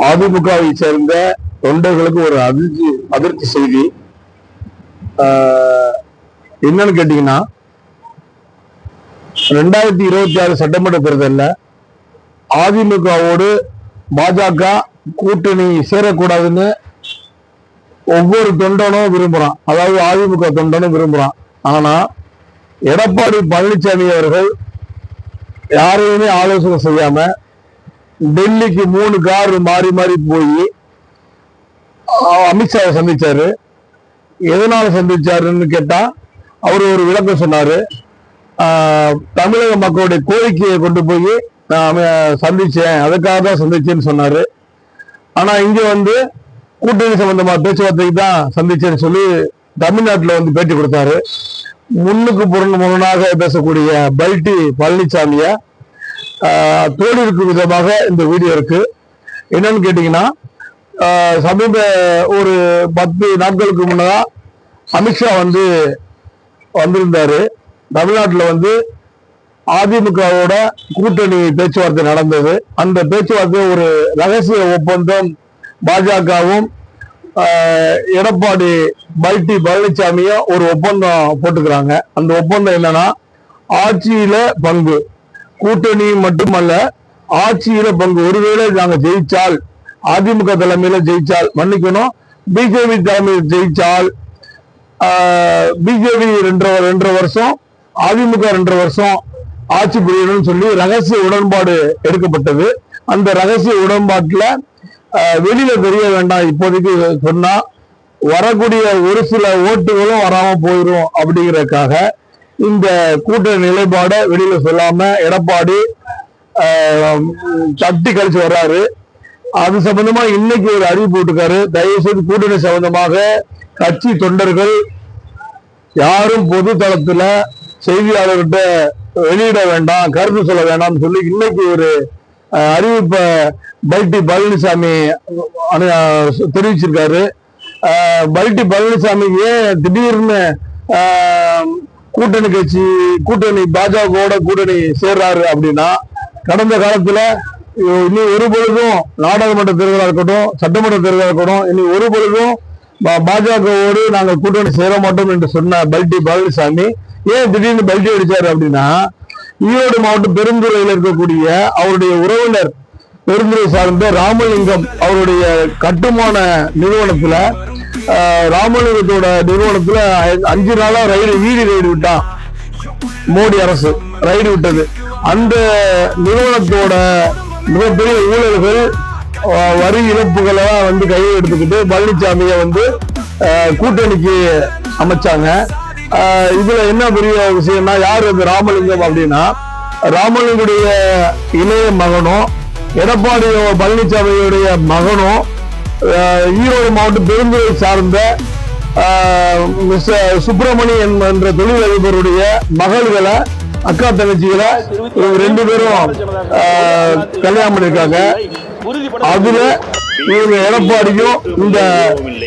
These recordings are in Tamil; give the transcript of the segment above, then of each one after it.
அதிமுகவை சேர்ந்த தொண்டர்களுக்கு ஒரு அதிர்ச்சி அதிர்ச்சி செய்தி. ஆஹ், என்னன்னு கேட்டீங்கன்னா ரெண்டாயிரத்தி இருபத்தி ஆறு சட்டமன்ற தேர்தலில் அதிமுகவோடு பாஜக கூட்டணி சேரக்கூடாதுன்னு ஒவ்வொரு தொண்டனும் விரும்புறான். அதாவது அதிமுக தொண்டனும் விரும்புறான். ஆனா எடப்பாடி பழனிசாமி அவர்கள் யாரையுமே ஆலோசனை செய்யாம டெல்லிக்கு மூணு கார் மாறி மாறி போய் அமித்ஷாவை சந்திச்சாரு. எதனால சந்திச்சாருன்னு கேட்டா அவர் ஒரு விளக்கம் சொன்னாரு. தமிழக மக்களுடைய கோரிக்கையை கொண்டு போய் நான் சந்திச்சேன். அதுக்காக தான் சந்திச்சேன்னு சொன்னாரு. ஆனா இங்க வந்து கூட்டணி சம்பந்தமா பேச்சுவார்த்தைக்கு தான் சந்திச்சேன்னு சொல்லி தமிழ்நாட்டுல வந்து பேட்டி கொடுத்தாரு. முன்னுக்கு புறன் முரணாக பேசக்கூடிய பல்டி பழனிசாமியை தோடி இருக்கும் விதமாக இந்த வீடியோ இருக்கு. என்னன்னு கேட்டீங்கன்னா சமீப ஒரு பத்து நாட்களுக்கு முன்னதா அமித்ஷா வந்து வந்திருந்தாரு. தமிழ்நாட்டில் வந்து அதிமுகவோட கூட்டணி பேச்சுவார்த்தை நடந்தது. அந்த பேச்சுவார்த்தை ஒரு ரகசிய ஒப்பந்தம் பாஜகவும் எடப்பாடி பல்டி பழனிசாமியும் ஒரு ஒப்பந்தம் போட்டுக்கிறாங்க. அந்த ஒப்பந்தம் என்னன்னா ஆட்சியில பங்கு. கூட்டணி மட்டுமல்ல ஆட்சியில பங்கு ஒருவேளை நாங்க ஜெயிச்சால் அதிமுக தலைமையில ஜெயிச்சால் மன்னிக்கணும் பிஜேபி தலைமையில் ஜெயிச்சால் பிஜேபி ரெண்டரை ரெண்டரை வருஷம் அதிமுக ரெண்டரை வருஷம் ஆட்சி புரியணும்னு சொல்லி ரகசிய உடன்பாடு எடுக்கப்பட்டது. அந்த ரகசிய உடன்பாட்டுல வெளியில தெரிய வேண்டாம் இப்போதைக்கு சொன்னா வரக்கூடிய ஒரு சில ஓட்டுகளும் வராம போயிடும் அப்படிங்கறதுக்காக இந்த கூட்டணி நிலைப்பாடை வெளியில சொல்லாம எடப்பாடி சட்டி தட்டி கழிச்சு வர்றாரு. அது சம்பந்தமா இன்னைக்கு ஒரு அறிவிப்பு விட்டுருக்காரு. தயவு செய்து கூட்டணி சம்பந்தமாக கட்சி தொண்டர்கள் யாரும் பொது தளத்துல செய்தியாளர்கிட்ட வெளியிட வேண்டாம் கருத்து சொல்ல வேண்டாம்னு சொல்லி இன்னைக்கு ஒரு அஹ், அறிவிப்பை பல்டி பழனிசாமி தெரிவிச்சிருக்காரு. பல்டி பழனிசாமி ஏன் திடீர்னு கூட்டணி கட்சி கூட்டணி பாஜகவோட கூட்டணி சேர்றாரு அப்படின்னா கடந்த காலத்துல இனி ஒரு பொழுதும் நாடாளுமன்ற தேர்தலாக இருக்கட்டும் சட்டமன்ற தேர்தலாக இருக்கட்டும் இனி ஒரு பொழுதும் பா- பாஜகவோடு நாங்கள் கூட்டணி சேர மாட்டோம் என்று சொன்ன பல்டி பழனிசாமி ஏன் திடீர்னு பல்டி அடிச்சாரு அப்படின்னா ஈரோடு மாவட்டம் பெருந்துறையில் இருக்கக்கூடிய அவருடைய உறவினர் பெருந்துறை சார்ந்த ராமலிங்கம் அவருடைய கட்டுமான நிறுவனத்துல ராமலிங்கத்தோட நிறுவனத்துல அஞ்சு நாளா ரைடு வீடு ரைடு விட்டான் மோடி அரசு ரைடு விட்டது. அந்த நிறுவனத்தோட மிகப்பெரிய ஊழல்கள் வரி இழப்புகளை வந்து கையில் எடுத்துக்கிட்டு பழனிசாமியை வந்து கூட்டணிக்கு அமைச்சாங்க. இதுல என்ன பெரிய விஷயம்னா யார் அந்த ராமலிங்கம் அப்படின்னா ராமலிங்குடைய இளைய மகனும் எடப்பாடி பழனிசாமியுடைய மகனும் ஈரோடு மாவட்டம் பெருந்துறை சார்ந்த மிஸ்டர் சுப்பிரமணியன் என்ற தொழிலதிபருடைய மகள்களை அக்கா தங்கச்சிகளை ரெண்டு பேரும் கல்யாணம் பண்ணிருக்காங்க அதுல இவங்க எடப்பாடியும் இந்த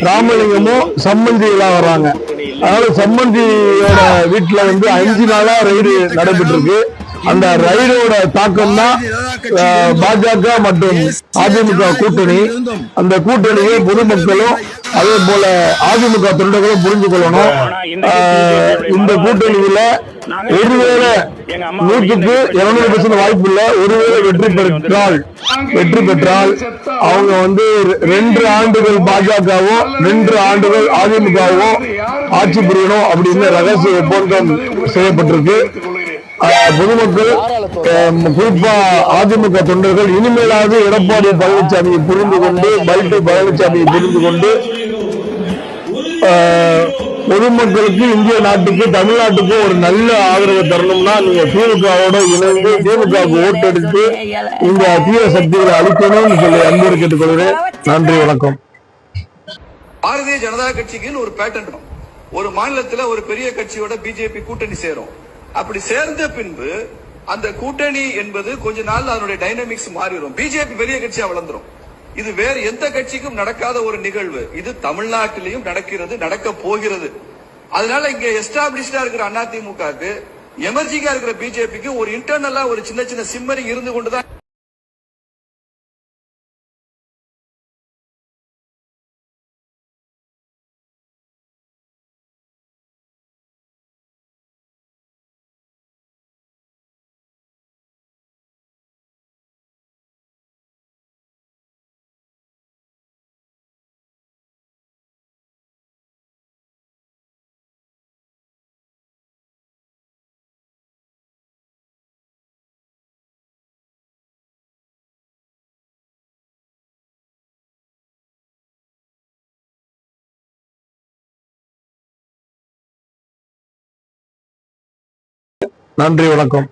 ராமலிங்கமும் சம்மந்திகளா வர்றாங்க அதனால சம்மந்தியோட வீட்டுல வந்து அஞ்சு நாளா ரைடு நடைபெற்று இருக்கு அந்த ரைடோட தாக்கம் தான் பாஜக மற்றும் அதிமுக கூட்டணி. அந்த கூட்டணியை பொதுமக்களும் அதே போல அதிமுக தொண்டர்களும் புரிந்து கொள்ளணும். இந்த கூட்டணியில ஒருவேளை நூற்றுக்கு இருநூறு பர்சன்ட் வாய்ப்பு இல்ல ஒருவேளை வெற்றி பெற்றால் வெற்றி பெற்றால் அவங்க வந்து ரெண்டு ஆண்டுகள் பாஜகவும் ரெண்டு ஆண்டுகள் அதிமுகவும் ஆட்சி புரியணும் அப்படின்னு ரகசிய ஒப்பந்தம் செய்யப்பட்டிருக்கு. பொதுமக்கள் குறிப்பா அதிமுக தொண்டர்கள் இனிமேலாவது எடப்பாடி பழனிசாமியை புரிந்து கொண்டு பல்டி பழனிசாமியை புரிந்து கொண்டு பொதுமக்களுக்கு இந்திய நாட்டுக்கு தமிழ்நாட்டுக்கு ஒரு நல்ல ஆதரவு தரணும்னா நீங்க திமுகவோட இணைந்து திமுகவுக்கு ஓட்டெடுத்து இந்த தீய சக்திகளை அழிக்கணும்னு சொல்லி அன்போடு கேட்டுக்கொள்கிறேன். நன்றி வணக்கம். பாரதிய ஜனதா கட்சிக்குன்னு ஒரு பேட்டன் ஒரு மாநிலத்துல ஒரு பெரிய கட்சியோட பிஜேபி கூட்டணி சேரும். அப்படி சேர்ந்த பின்பு அந்த கூட்டணி என்பது கொஞ்ச நாள் அதனுடைய டைனமிக்ஸ் மாறிடும் பிஜேபி பெரிய கட்சியா வளர்ந்துரும். இது வேற எந்த கட்சிக்கும் நடக்காத ஒரு நிகழ்வு. இது தமிழ்நாட்டிலையும் நடக்கிறது நடக்க போகிறது. அதனால இங்க எஸ்டாபிளிஷ்டா இருக்கிற அதிமுகவுக்கு எமர்ஜிங்கா இருக்கிற பிஜேபிக்கு ஒரு இன்டர்னலா ஒரு சின்ன சின்ன சிம்மரிங் இருந்து கொண்டுதான் நன்றி வணக்கம்.